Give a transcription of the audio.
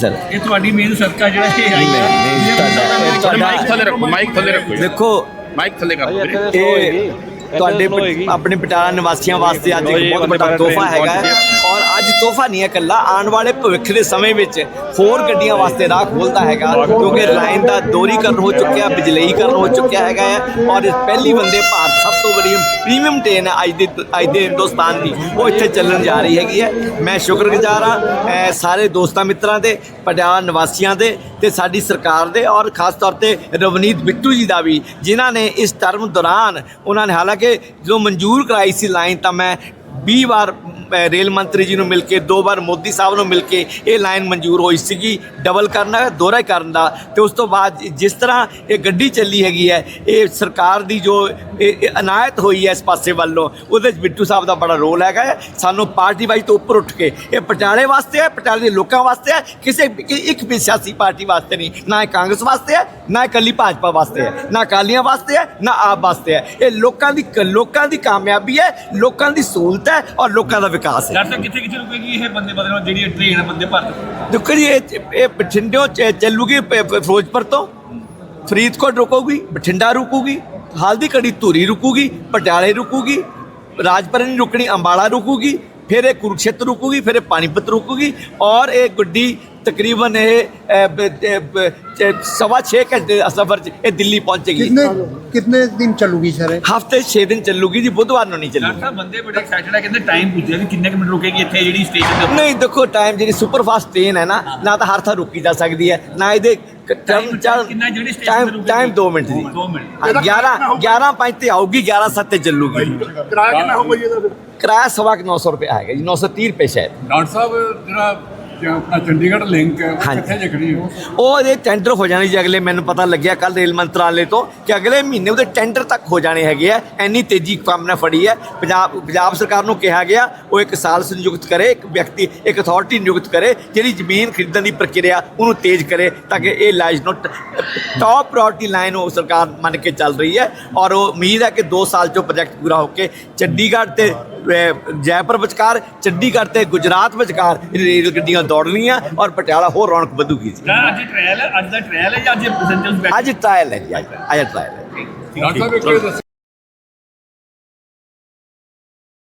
Sir. ਇਹ ਤੁਹਾਡੀ main ਸਦਕਾ ਜਿਹੜਾ ਇਹ ਆਈ ਹੈ। ਨਹੀਂ, ਤੁਹਾਡਾ- ਇਹ ਤੁਹਾਡਾ- ਮਾਈਕ ਥੱਲੇ ਰੱਖੋ ਮਾਈਕ ਥੱਲੇ ਰੱਖੋ ਜੀ। ਦੇਖੋ ਮਾਈਕ ਥੱਲੇ ਕਰ ਦਿਓ ਵੀਰੇ। ਇਹ ਤੁਹਾਡੇ ਪ- ਆਪਣੇ ਪਟਿਆਲਾ ਨਿਵਾਸੀਆਂ ਵਾਸਤੇ ਅੱਜ ਇੱਕ ਬਹੁਤ ਵੱਡਾ ਤੋਹਫਾ ਹੈਗਾ ਹੈ। ਔਰ ਅੱਜ ਤੋਹਫਾ ਨਹੀਂ ਹੈ ਇਕੱਲਾ ਆਉਣ ਵਾਲੇ ਭਵਿੱਖ ਦੇ ਸਮੇਂ ਵਿੱਚ ਹੋਰ ਗੱਡੀਆਂ ਵਾਸਤੇ ਰਾਹ ਖੋਲਦਾ ਹੈਗਾ ਕਿਉਂਕਿ ਲਾਈਨ ਦਾ ਦੋਰੀਕਰਨ ਹੋ ਚੁੱਕਿਆ ਬਿਜਲਈਕਰਨ ਹੋ ਚੁੱਕਿਆ ਹੈਗਾ ਹੈ। ਔਰ ਇਸ ਪਹਿਲੀ ਵੰਦੇ ਭਾਰਤ ਸਭ ਤੋਂ ਬੜੀ ਪ੍ਰੀਮੀਅਮ ਟ੍ਰੇਨ ਹੈ ਅੱਜ ਦੇ ਅੱਜ ਦੇ ਹਿੰਦੁਸਤਾਨ ਦੀ। ਉਹ ਇੱਥੇ ਚੱਲਣ ਜਾ ਰਹੀ ਹੈਗੀ ਹੈ। ਮੈਂ ਸ਼ੁਕਰਗੁਜ਼ਾਰ ਹਾਂ ਸਾਰੇ ਦੋਸਤਾਂ ਮਿੱਤਰਾਂ ਦੇ, ਪਟਿਆਲਾ ਨਿਵਾਸੀਆਂ ਦੇ ਤੇ ਸਾਡੀ ਸਰਕਾਰ ਦੇ ਔਰ ਖਾਸ ਤੌਰ ਤੇ ਰਵਨੀਤ ਬਿੱਟੂ ਜੀ ਦਾ ਵੀ, ਜਿਨ੍ਹਾਂ ਨੇ ਇਸ ਟਰਮ ਦੌਰਾਨ ਉਹਨਾਂ ਨੇ ਹਾਲਾਂਕਿ ਜਦੋਂ ਮਨਜ਼ੂਰ ਕਰਾਈ ਸੀ ਲਾਈਨ ਤਾਂ ਮੈਂ 20 ਵਾਰ ਰੇਲ ਮੰਤਰੀ ਜੀ ਨੂੰ ਮਿਲ ਕੇ, ਦੋ ਵਾਰ ਮੋਦੀ ਸਾਹਿਬ ਨੂੰ ਮਿਲ ਕੇ ਇਹ ਲਾਈਨ ਮਨਜ਼ੂਰ ਹੋਈ ਸੀਗੀ ਡਬਲ ਕਰਨਾ ਦੋਹਰਾ ਕਰਨ ਦਾ ਤੇ ਉਸ ਤੋਂ ਬਾਅਦ ਜਿਸ ਤਰ੍ਹਾਂ ਇਹ ਗੱਡੀ ਚੱਲੀ ਹੈਗੀ ਹੈ, ਇਹ ਸਰਕਾਰ ਦੀ ਜੋ ਇਹ ਇਹ ਅਨਾਇਤ ਹੋਈ ਹੈ ਇਸ ਪਾਸੇ ਵੱਲੋਂ, ਉਹਦੇ ਵਿੱਚ ਬਿੱਟੂ ਸਾਹਿਬ ਦਾ ਬੜਾ ਰੋਲ ਹੈਗਾ ਹੈ। ਸਾਨੂੰ ਪਾਰਟੀ ਵਾਈਜ਼ ਤੋਂ ਉੱਪਰ ਉੱਠ ਕੇ, ਇਹ ਪਟਿਆਲੇ ਵਾਸਤੇ ਹੈ, ਪਟਿਆਲੇ ਦੇ ਲੋਕਾਂ ਵਾਸਤੇ ਹੈ, ਕਿਸੇ ਇੱਕ ਵੀ ਸਿਆਸੀ ਪਾਰਟੀ ਵਾਸਤੇ ਨਹੀਂ, ਨਾ ਇਹ ਕਾਂਗਰਸ ਵਾਸਤੇ ਹੈ, ਨਾ ਇਕੱਲੀ ਭਾਜਪਾ ਵਾਸਤੇ ਹੈ, ਨਾ ਅਕਾਲੀਆਂ ਵਾਸਤੇ ਹੈ, ਨਾ ਆਪ ਵਾਸਤੇ ਹੈ ਇਹ ਲੋਕਾਂ ਦੀ ਲੋਕਾਂ ਦੀ ਕਾਮਯਾਬੀ ਹੈ, ਲੋਕਾਂ ਦੀ ਸਹੂਲਤ ਹੈ ਔਰ ਲੋਕਾਂ ਦਾ ਵਿਕਾਸ ਹੈ। ਡਾਕਟਰ ਕਿੱਥੇ ਕਿੱਥੇ ਰੁਕੇਗੀ ਇਹ ਬੰਦੇ ਬਦਲਣ ਜਿਹੜੀ ਇਹ ਟ੍ਰੇਨ ਹੈ ਬੰਦੇ ਭਾਰਤ? ਦੇਖੋ ਜੀ ਇਹ ਇਹ ਬਠਿੰਡਿਓਂ ਚ- ਚੱਲੂਗੀ ਪ- ਪ- ਫਿਰੋਜ਼ਪੁਰ ਤੋਂ। ਫਰੀਦਕੋਟ ਰੁਕੂਗੀ ਬਠਿੰਡਾ ਰੁਕੂਗੀ ਹਲਦੀ ਕੜੀ ਧੂਰੀ ਰੁਕੂਗੀ ਪਟਿਆਲੇ ਰੁਕੂਗੀ ਰਾਜਪੁਰਾ ਨਹੀਂ ਰੁਕਣੀ ਅੰਬਾਲਾ ਰੁਕੂਗੀ ਫਿਰ ਇਹ ਕੁਰੂਕਸ਼ੇਤਰ ਰੁਕੂਗੀ ਫਿਰ ਇਹ ਪਾਣੀਪਤ ਰੁਕੂਗੀ ਔਰ ਇਹ ਗੱਡੀ ਤਕਰੀਬਨ ਇਹ ਅ, ਬ- ਅ, ਬ- ਚ- ਸਵਾ 6 ਘੰਟੇ ਦਾ ਸਫ਼ਰ 'ਚ ਇਹ ਦਿੱਲੀ ਪਹੁੰਚੇਗੀ कितने कितने दिन चलूगी सर ये? ਹਫਤੇ 6 ਦਿਨ ਚੱਲੂਗੀ ਜੀ ਬੁੱਧਵਾਰ ਨੂੰ ਨਹੀਂ ਡਾਕਟਰ ਚੱਲੂਗੀ ਸਾਹਿਬ ਬੰਦੇ ਬੜੇ ਐਕਸਾਈਟਡ ਹੈ ਕਹਿੰਦੇ ਟਾਈਮ ਪੁੱਛਿਆ ਵੀ ਕਿੰਨੇ ਕੁ ਮਿੰਟ ਰੁਕੇਗੀ ਇੱਥੇ ਜਿਹੜੀ ਸਟੇਸ਼ਨ ਤੇ ਨਹੀਂ ਦੇਖੋ ਟਾਈਮ ਜਿਹੜੀ ਸੁਪਰ ਫਾਸਟ ਟ੍ਰੇਨ ਹੈ ਨਾ ਨਾ ਤਾਂ ਹਰ ਥਾਂ ਰੁਕੀ ਜਾ ਸਕਦੀ ਹੈ ਨਾ ਇਹਦੇ ਟਾਈਮ ਕਿੰਨਾ ਜਿਹੜੀ station ਤੇ ਟਾਈਮ ਰੁਕੇਗੀ? ਟਾਈਮ 2 ਮਿੰਟ ਦੀ ਦੋ ਮਿੰਟ। 11 11 5 ਤੇ ਆਊਗੀ 11 7 ਤੇ ਚੱਲੂਗੀ किराया कितना होगा ये तो ਕਿਰਾਇਆ ਸਵਾ ਕੁ 900 ਰੁਪਏ ਆਏਗਾ ਜੀ 930 ਰੁਪਏ ਸ਼ਾਇਦ ਡਾਕਟਰ ਸਾਹਿਬ ਜਿਹੜਾ ਜਿਹੜਾ ਆਪਣਾ ਚੰਡੀਗੜ੍ਹ ਲਿੰਕ ਹੈ ਉਹ ਹਾਂਜੀ। ਕਿੱਥੇ ਜਖਣੀ ਹੈ? ਉਹ ਇਹਦੇ ਟੈਂਡਰ ਹੋ ਜਾਣੇ ਜੀ ਅਗਲੇ ਮੈਨੂੰ ਪਤਾ ਲੱਗਿਆ ਕੱਲ ਰੇਲ ਮੰਤਰਾਲੇ ਤੋਂ ਕਿ ਅਗਲੇ ਮਹੀਨੇ ਉਹਦੇ ਟੈਂਡਰ ਤੱਕ ਹੋ ਜਾਣੇ ਹੈਗੇ ਆ। ਇੰਨੀ ਤੇਜ਼ੀ ਕੰਮ ਨੇ ਫੜੀ ਹੈ। ਪੰਜਾਬ ਪੰਜਾਬ ਸਰਕਾਰ ਨੂੰ ਕਿਹਾ ਗਿਆ ਉਹ ਇੱਕ ਸਾਲ ਸੰਯੁਕਤ ਕਰੇ ਇੱਕ ਵਿਅਕਤੀ ਇੱਕ ਅਥਾਰਟੀ ਨਿਯੁਕਤ ਕਰੇ ਜਿਹੜੀ ਜ਼ਮੀਨ ਖਰੀਦਣ ਦੀ ਪ੍ਰਕਿਰਿਆ ਉਹਨੂੰ ਤੇਜ਼ ਕਰੇ ਤਾਂ ਕਿ ਇਹ lies not top priority line ਉਹ ਸਰਕਾਰ ਮੰਨ ਕੇ ਚੱਲ ਰਹੀ ਹੈ। ਔਰ ਉਹ ਉਮੀਦ ਹੈ ਕਿ 2 ਸਾਲ ਚੋਂ ਪ੍ਰੋਜੈਕਟ ਪੂਰਾ ਹੋ ਕੇ ਚੰਡੀਗੜ੍ਹ ਤੇ ਜੈਪੁਰ ਵਿਚਕਾਰ ਚੰਡੀਗੜ੍ਹ ਤੇ ਗੁਜਰਾਤ ਵਿਚਕਾਰ ਰੇਲ ਗੱਡੀਆਂ ਦੌੜਨੀਆਂ ਔਰ ਪਟਿਆਲਾ ਹੋਰ ਰੌਣਕ ਵਧੂਗੀ ਜੀ। ਅੱਜ ਟ੍ਰਾਇਲ ਹੈ ਅੱਜ ਦਾ ਟ੍ਰਾਇਲ ਹੈ ਜਾਂ ਅੱਜ ਪੈਸੇਂਜਰਸ ਬੈਠ? ਅੱਜ ਟ੍ਰਾਇਲ ਹੈ ਜੀ ਅੱਜ ਅੱਜ ਟ੍ਰਾਇਲ ਹੈ।